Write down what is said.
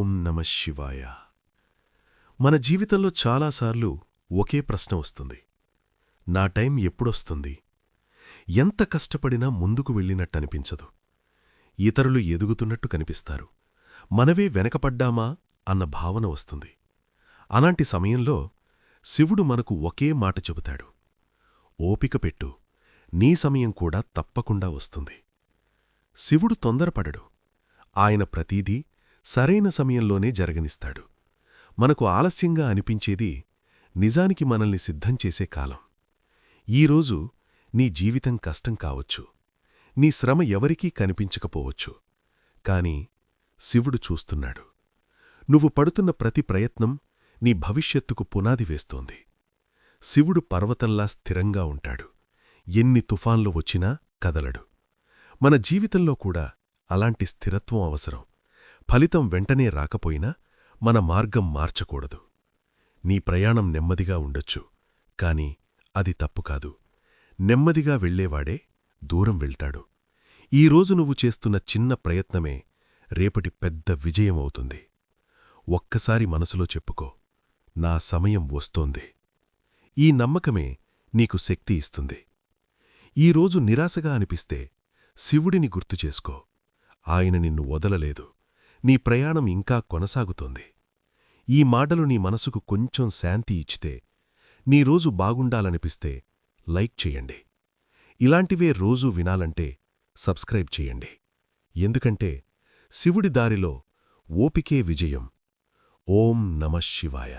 ఓం నమ శివాయ. మన జీవితంలో చాలాసార్లు ఒకే ప్రశ్న వస్తుంది. నా టైం ఎప్పుడొస్తుంది? ఎంత కష్టపడినా ముందుకు వెళ్ళినట్టనిపించదు. ఇతరులు ఎదుగుతున్నట్టు కనిపిస్తారు. మనవే వెనకపడ్డామా అన్న భావన వస్తుంది. అలాంటి సమయంలో శివుడు మనకు ఒకే మాట చెబుతాడు. ఓపిక పెట్టు. నీ సమయం కూడా తప్పకుండా వస్తుంది. శివుడు తొందరపడడు. ఆయన ప్రతీదీ సరైన సమయంలోనే జరగనిస్తాడు. మనకు ఆలస్యంగా అనిపించేది నిజానికి మనల్ని సిద్ధం చేసే కాలం. ఈరోజు నీ జీవితం కష్టం కావచ్చు. నీ శ్రమ ఎవరికీ కనిపించకపోవచ్చు. కాని శివుడు చూస్తున్నాడు. నువ్వు పడుతున్న ప్రతి ప్రయత్నం నీ భవిష్యత్తుకు పునాది వేస్తోంది. శివుడు పర్వతంలా స్థిరంగా ఉంటాడు. ఎన్ని తుఫాన్లు వచ్చినా కదలడు. మన జీవితంలో కూడా అలాంటి స్థిరత్వం అవసరం. ఫలితం వెంటనే రాకపోయినా మన మార్గం మార్చకూడదు. నీ ప్రయాణం నెమ్మదిగా ఉండొచ్చు కాని అది తప్పు కాదు. నెమ్మదిగా వెళ్ళేవాడే దూరం వెళ్తాడు. ఈరోజు నువ్వు చేస్తున్న చిన్న ప్రయత్నమే రేపటి పెద్ద విజయమవుతుంది ఒక్కసారి మనసులో చెప్పుకో నా సమయం వస్తోంది. ఈ నమ్మకమే నీకు శక్తి ఇస్తుంది. ఈరోజు నిరాశగా అనిపిస్తే శివుడిని గుర్తుచేసుకో ఆయన నిన్ను వదలలేదు. నీ ప్రయాణం ఇంకా కొనసాగుతోంది. ఈ మాటలు నీ మనసుకు కొంచెం శాంతి ఇచ్చితే నీ రోజు బాగుండాలనిపిస్తే లైక్ చేయండి. ఇలాంటివే రోజూ వినాలంటే సబ్స్క్రైబ్ చేయండి. ఎందుకంటే శివుడి దారిలో ఓపికే విజయం. ఓం నమ శివాయ.